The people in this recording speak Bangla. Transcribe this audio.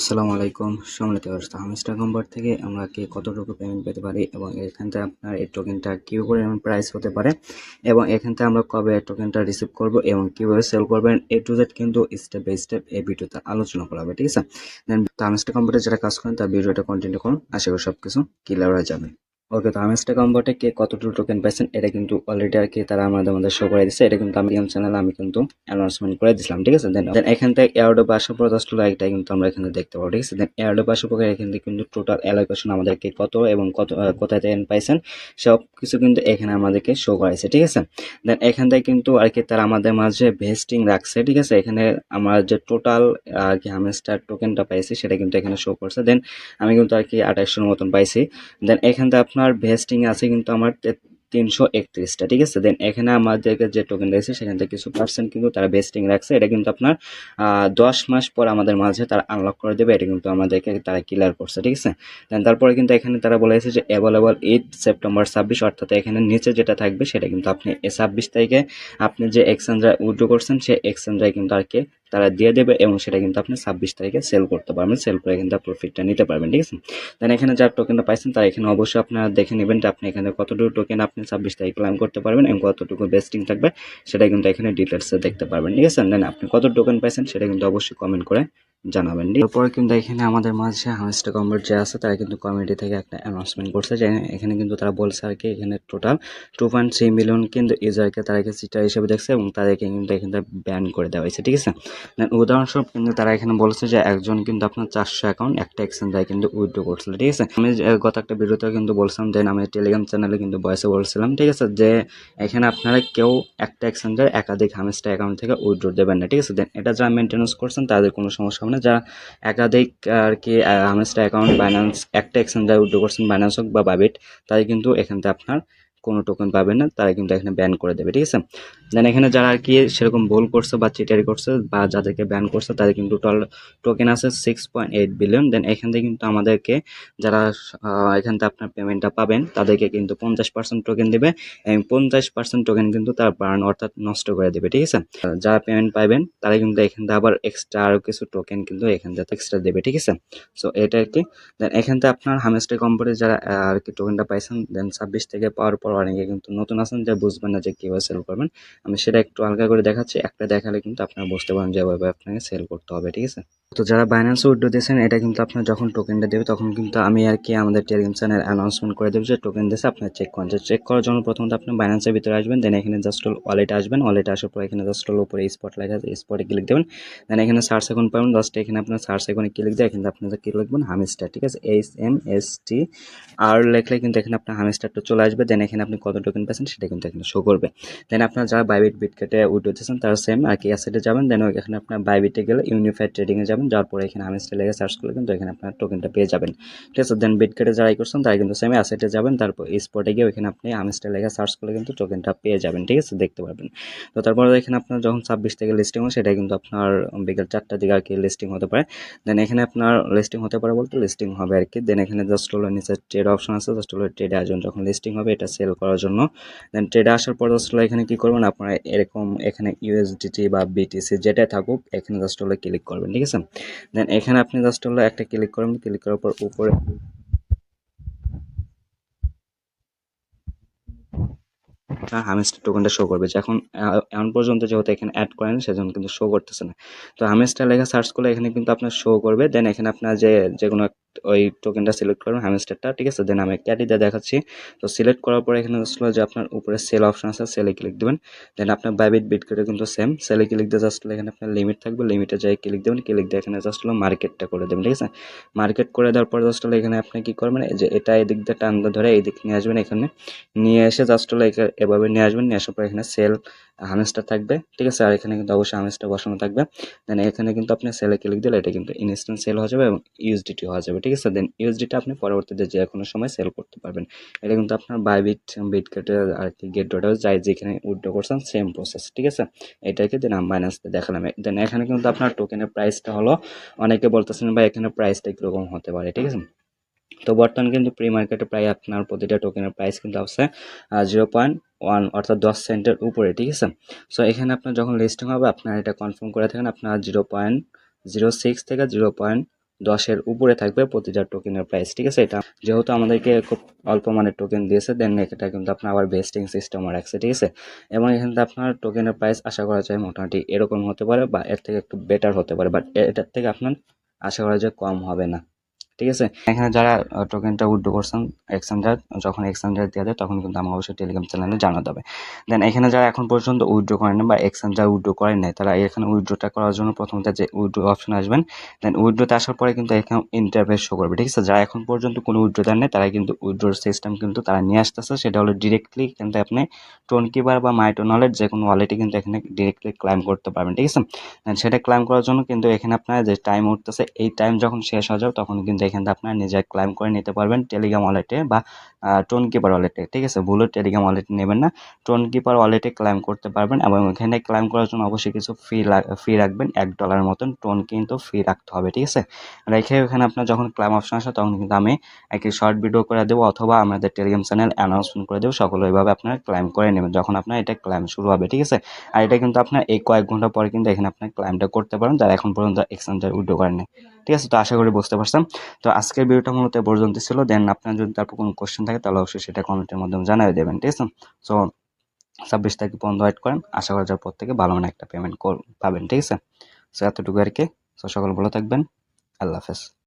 আসসালামু আলাইকুম। সম্মানিত দর্শক হামিস্টার কম্বার থেকে আমরা কে কতটুকু পেমেন্ট পেতে পারি এবং এখান থেকে আপনার এই টোকেনটা কীভাবে প্রাইস হতে পারে এবং এখান থেকে আমরা কবে টোকেনটা রিসিভ করব এবং কীভাবে সেল করবেন, এ টু জেড কিন্তু স্টেপ বাই স্টেপ এই ভিডিওতে আলোচনা করা হবে, ঠিক আছে? দেন হামিস্টার কম্বারে যারা কাজ করেন, তার ভিডিওটা কন্টিনিউ করুন। আশা করি সব কিছু ক্লিয়ার হয়ে যাবে। ওকে, তো হামিস্টার কম্বারে কে কতটুকু টোকেন পাইছেন, এটা কিন্তু অলরেডি আর কি তারা আমাদের আমাদের শো করে দিচ্ছে এটা কিন্তু আমি গেম চ্যানেলে আমি কিন্তু অ্যানাউন্সমেন্ট করে দিয়েছিলাম ঠিক আছে? দেন দেন এখান থেকে এয়ারডোপ আসার পর টাকা এটা কিন্তু আমরা এখানে দেখতে পাবো, ঠিক আছে? দেন এয়ারডোপ আসার পর এখান থেকে কিন্তু টোটাল অ্যালোকেশন আমাদেরকে কত এবং কত কোথায় থেকে পাইছেন সব কিছু কিন্তু এখানে আমাদেরকে শো করাইছে ঠিক আছে? দেন এখান থেকে কিন্তু আর কি তারা আমাদের মাঝে ভেস্টিং রাখছে, ঠিক আছে? এখানে আমার যে টোটাল আর কি হামেস্টার টোকেনটা পাইছি, সেটা কিন্তু এখানে শো করছে। দেন আমি কিন্তু আর কি আঠাশশোর মতন পাইছি। দেন এখান থেকে আপনার ভেস্টিং আছে কিন্তু আমার তিনশো একত্রিশটা, ঠিক আছে? দেন এখানে আমাদেরকে যে টোকেন রয়েছে সেখান থেকে কিছু পার্সেন্ট কিন্তু তারা ভেস্টিং রাখছে। এটা কিন্তু আপনার দশ মাস পর আমাদের মাঝে তারা আনলক করে দেবে। এটা কিন্তু আমাদেরকে তারা ক্লিয়ার করছে, ঠিক আছে? দেন তারপরে কিন্তু এখানে তারা বলেছে যে অ্যাভেলেবল এইট সেপ্টেম্বর ছাব্বিশ, অর্থাৎ এখানে নিচে যেটা থাকবে, সেটা কিন্তু আপনি ছাব্বিশ তারিখে আপনি যে এক্সচেঞ্জার উইড্রো করছেন, সেই এক্সচেঞ্জারে কিন্তু আর কি তারা দিয়ে দেবে এবং সেটা কিন্তু আপনি ছাব্বিশ তারিখে সেল করতে পারবেন। সেল করে কিন্তু প্রফিটটা নিতে পারবেন, ঠিক আছে? দেন এখানে যার টোকেনটা পাইছেন, তার এখানে অবশ্যই আপনারা দেখে নেবেন যে আপনি এখানে কতটুকু টোকেন আপনি ছাব্বিশ তারিখ ক্লাইম করতে পারবেন এবং কতটুকু বেস্টিং থাকবে, সেটা কিন্তু এখানে ডিটেলসে দেখতে পারবেন, ঠিক আছে? দেন আপনি কত টোকেন পাইছেন, সেটা কিন্তু অবশ্যই কমেন্ট করে জানাবেন। তারপরে কিন্তু এখানে আমাদের মাঝে হামেস্টার কমবার যে আছে, তারা কিন্তু কমিটি থেকে একটা অ্যানাউন্সমেন্ট করছে যে এখানে কিন্তু তারা বলছে আর কি, এখানে total two point three million কিন্তু ইউজারকে তারাকে সিটার হিসেবে দেখছে এবং তাদেরকে কিন্তু এখানে ব্যান করে দেওয়া হয়েছে, ঠিক আছে? উদাহরণস্বরূপ কিন্তু তারা এখানে বলেছে যে একজন কিন্তু আপনার চারশো অ্যাকাউন্ট একটা এক্সচেঞ্জায় কিন্তু উইথড্র করছিল, ঠিক আছে? আমি গত একটা ভিডিওতে কিন্তু বলছিলাম দেন আমি টেলিগ্রাম চ্যানেলে কিন্তু বয়সে বলছিলাম, ঠিক আছে? যে এখানে আপনারা কেউ একটা এক্সচেঞ্জার একাধিক হামেস্টা অ্যাকাউন্ট থেকে উইথড্র দেবেন না, ঠিক আছে? দেন এটা যারা মেনটেন্যান্স করছেন, তাদের কোনো সমস্যা না যারা একাধিক আর কি হামেস্টার অ্যাকাউন্ট বাইন্যান্স একটা এক্সচেঞ্জার উইথড্র করছেন বাইন্যান্স হোক বা বাবিট তাই কিন্তু এখান থেকে আপনার কোনো টোকেন পাবেন না, তারা কিন্তু এখানে ব্যান করে দেবে, ঠিক আছে? দেন এখানে যারা আর কি সেরকম ভুল করছে বা চিটারি করছে বা যাদেরকে ব্যান করছে, তাদের কিন্তু টোটাল টোকেন আছে six point eight billion then এখান থেকে কিন্তু আমাদেরকে যারা এখান থেকে আপনার পেমেন্টটা পাবেন, তাদেরকে কিন্তু পঞ্চাশ পার্সেন্ট টোকেন দেবে এবং পঞ্চাশ পার্সেন্ট টোকেন কিন্তু তার বার্ন অর্থাৎ নষ্ট করে দেবে, ঠিক আছে? যারা পেমেন্ট পাবেন তারা কিন্তু এখান থেকে আবার এক্সট্রা আরও কিছু টোকেন কিন্তু এখান থেকে এক্সট্রা দেবে, ঠিক আছে? সো এটা আর কি। দেন এখান থেকে আপনার হামেস্টার কোম্পানি যারা আর কি টোকেনটা পাইছেন দেন ছাব্বিশ থেকে পাওয়ার পর অনেকে কিন্তু নতুন আছেন, যে বুঝবেন না যে কীভাবে সেল করবেন। আমি সেটা একটু হালকা করে দেখাচ্ছি, একটা দেখালে কিন্তু আপনারা বুঝতে পারেন যেভাবে আপনাকে সেল করতে হবে, ঠিক আছে? তো যারা বাইন্যান্সে উইড্রো দিয়েছেন, এটা কিন্তু আপনার যখন টোকেনটা দেবে, তখন কিন্তু আমি আর কি আমাদের টেলিগ্রাম চ্যানেল অ্যানাউন্সমেন্ট করে দেবো যে টোকেন দিয়েছে, আপনার চেক করেন। চেক করার জন্য প্রথমত আপনি বাইন্যান্সের ভিতরে আসবেন দেন এখানে জাস্ট ওয়ালেট আসবেন ওয়ালেটে আসার পর এখানে জাস্ট উপরে স্পট লেখা আছে স্পটে ক্লিক দেবেন। দেন এখানে সার্চ এখন পাবেন জাস্ট এখানে আপনার সার্চ এখানে ক্লিক দিয়ে এখানে আপনার কি লিখবেন হামিস্টার ঠিক আছে? H M S T R লেখলে কিন্তু এখানে আপনার হামিস্টারটা চলে আসবে দেন এখানে আপনি কত টোকেন পাচ্ছেন, সেটা কিন্তু এখানে শো করবে। দেন আপনার যারা বাইবিট বিট কেটে উইড্রো দিচ্ছেন তারা সেম আর কি অ্যাসেটে যাবেন দেন এখানে আপনার বাইবিটে গেলে ইউনিফাইড ট্রেডিংয়ে যাবেন, যাওয়ার পরে এখানে হামিস্টার লেগে সার্চ করলে কিন্তু এখানে আপনার টোকেনটা পেয়ে যাবেন। ঠিক আছে দেন বিট কেটে যারা করছেন, তারা কিন্তু সেম অ্যাসেটে যাবেন, তারপর স্পটে গিয়ে ওইখানে আপনি হামিস্টার লেগে সার্চ করলে কিন্তু টোকেনটা পেয়ে যাবেন, ঠিক আছে, দেখতে পারবেন। তো তারপরে এখানে আপনার যখন ছাব্বিশ থেকে লিস্টিং হয় সেটা কিন্তু আপনার বিকেল চারটার দিকে আর কি লিস্টিং হতে পারে। দেন এখানে আপনার লিস্টিং হতে পারে বলতে লিস্টিং হবে আর কি। দেন এখানে জাস্ট হলো নিচে ট্রেড অপশন আছে জাস্ট হলো ট্রেডে আয়োজন যখন লিস্টিং হবে, এটা সেল করার জন্য। দেন ট্রেডে আসার পর জাস্ট হলো এখানে কি করবেন? আপনারা এরকম এখানে ইউএসডিটি বা বিটিসি যেটাই থাকুক, এখানে জাস্ট হলো ক্লিক করবেন, ঠিক আছে? দেন এখানে আপনি জাস্ট হলো একটা ক্লিক করবেন ক্লিক করার পর উপরে হামেস্টার টোকেনটা শো করবে এখন এখন পর্যন্ত যেহেতু এখানে অ্যাড করেন, সেজন্য কিন্তু শো করতেছে না। তো হামেস্টার লেখা সার্চ করলে এখানে কিন্তু আপনার শো করবে। দেন এখানে আপনার যে যে কোনো ওই টোকেনটা সিলেক্ট করবেন হামেস্টারটা ঠিক আছে? দেন আমি ক্যাটিতে দেখাচ্ছি। তো সিলেক্ট করার পরে এখানে আসলে যে আপনার উপরে সেল অপশন আছে সেলে ক্লিক দেবেন। দেন আপনার বাইবিট বিট করে কিন্তু সেম সেলে ক্লিক দিয়ে জাস্ট এখানে আপনার লিমিট থাকবে। লিমিটে যাই ক্লিক দেবেন ক্লিক দিয়ে এখানে জাস্ট হলো মার্কেটটা করে দেবেন, ঠিক আছে? মার্কেট করে দেওয়ার পর জাস্ট হলো এখানে আপনি কি করবেন যে এটা এদিক দিয়ে টান ধরে এই দিক নিয়ে আসবেন এখানে। নিয়ে এসে জাস্ট হলো এভাবে নিয়ে আসবেন। নিয়ে আসার পর এখানে সেল হামেস্টার থাকবে, ঠিক আছে? আর এখানে কিন্তু অবশ্যই হামেস্টার বসানো থাকবে। দেন এখানে কিন্তু আপনি সেলে ক্লিক দিলে এটা কিন্তু ইনস্ট্যান্ট সেল হয়ে যাবে এবং ইউএসডিটি হয়ে যাবে, ঠিক আছে? দেন ইউএসডিটা আপনি পরবর্তীতে যে কোনো সময় সেল করতে পারবেন। এটা কিন্তু আপনার বাইবিট বিট কেটে আর কি গেট ডট যাই যেখানে উইড্রো করছেন সেম প্রসেস ঠিক আছে? এটাকে দেন আমি মাইনাসতে দেখালাম। দেন এখানে কিন্তু আপনার টোকেনের প্রাইসটা হলো, অনেকে বলতেছেন বা এখানে প্রাইসটা কীরকম হতে পারে? ঠিক আছে? তো বর্তমানে কিন্তু প্রি মার্কেটে প্রায় আপনার প্রতিটা টোকেনের প্রাইস কিন্তু আছে জিরো পয়েন্ট ওয়ান অর্থাৎ দশ সেন্টের উপরে, ঠিক আছে? সো এখানে আপনার যখন লিস্টিং হবে, আপনার এটা কনফার্ম করে থাকেন, আপনার জিরো পয়েন্ট জিরো সিক্স থেকে জিরো পয়েন্ট দশের উপরে থাকবে প্রতিটা টোকেনের প্রাইস ঠিক আছে? এটা যেহেতু আমাদেরকে খুব অল্প মানের টোকেন দিয়েছে দেন এটা কিন্তু আপনার আবার ভেস্টিং সিস্টেমও রাখছে, ঠিক আছে? এবং এখানে আপনার টোকেনের প্রাইস আশা করা যায় মোটামুটি এরকম হতে পারে বা এর থেকে একটু বেটার হতে পারে বাট এটার থেকে আপনার আশা করা যায় কম হবে না। ঠিক আছে? এখানে যারা টোকেনটা উইথড্র করছেন এক্সচেঞ্জার যখন এক্সচেঞ্জার দেওয়া যায়, তখন কিন্তু আমাকে অবশ্যই টেলিগ্রাম চ্যানেলে জানাতে হবে। দেন এখানে যারা এখন পর্যন্ত উইথড্র করেন না বা এক্সচেঞ্জার উইথড্র করেন নাই, তারা এখানে উইথড্রটা করার জন্য প্রথমত যে উইথড্র অপশন আসবেন দেন উইথড্রতে আসার পরে কিন্তু এখানে ইন্টারফেস শো করবে, ঠিক আছে? যারা এখন পর্যন্ত কোনো উইথড্র দেন নাই, তারা কিন্তু উইথড্রোর সিস্টেম কিন্তু তারা নিয়ে আসতেছে, সেটা হলো ডিরেক্টলি কিন্তু আপনি টোন কিপার বা মাইটো নলেজ যে কোনো ওয়ালেটে কিন্তু এখানে ডিরেক্টলি ক্লাইম করতে পারবেন, ঠিক আছে? সেটা ক্লাইম করার জন্য কিন্তু এখানে আপনার যে টাইম উঠতেছে, এই টাইম যখন শেষ হয়ে যাবে, তখন কিন্তু এখানে আপনার নিজের ক্লাইম করে নিতে পারবেন টেলিগ্রাম ওয়ালেটে বা টোন কিপার ওয়ালেটে ঠিক আছে? ভুলও টেলিগ্রাম ওয়ালেটে নেবেন না। টোন কিপার ওয়ালেটে ক্লাইম করতে পারবেন এবং এখানে ক্লাইম করার জন্য অবশ্যই কিছু ফি ফি রাখবেন। এক ডলার মতন টোন কিন্তু ফি রাখতে হবে, ঠিক আছে? রেখে এখানে আপনার যখন ক্লাইম অপশন আসে তখন কিন্তু আমি একটি শর্ট ভিডিও করে দেবো অথবা আমাদের টেলিগ্রাম চ্যানেল অ্যানাউন্সমেন্ট করে দেবো। সকলে ওইভাবে আপনার ক্লাইম করে নেবেন যখন আপনার এটা ক্লাইম শুরু হবে, ঠিক আছে? আর এটা কিন্তু আপনার এই কয়েক ঘণ্টা পরে কিন্তু এখানে আপনার ক্লাইমটা করতে পারেন। যারা এখন পর্যন্ত এক্সচেঞ্জার উইড্রো করেন ঠিক আছে? তো আশা করি বুঝতে পারছেন। তো আজকের ভিডিওটা মূলত পর্যন্ত ছিল। দেন আপনার যদি তারপর কোনো কোশ্চেন থাকে, তাহলে অবশ্যই সেটা কমেন্টের মাধ্যমে জানিয়ে দেবেন, ঠিক আছে? সো ছাব্বিশ তারিখ পর্যন্ত ওয়েট করেন। আশা করা পর থেকে ভালো মানে একটা পেমেন্ট পাবেন, ঠিক আছে? সো এতটুকু আর কি। সো সকল ভালো থাকবেন। আল্লাহ হাফেজ।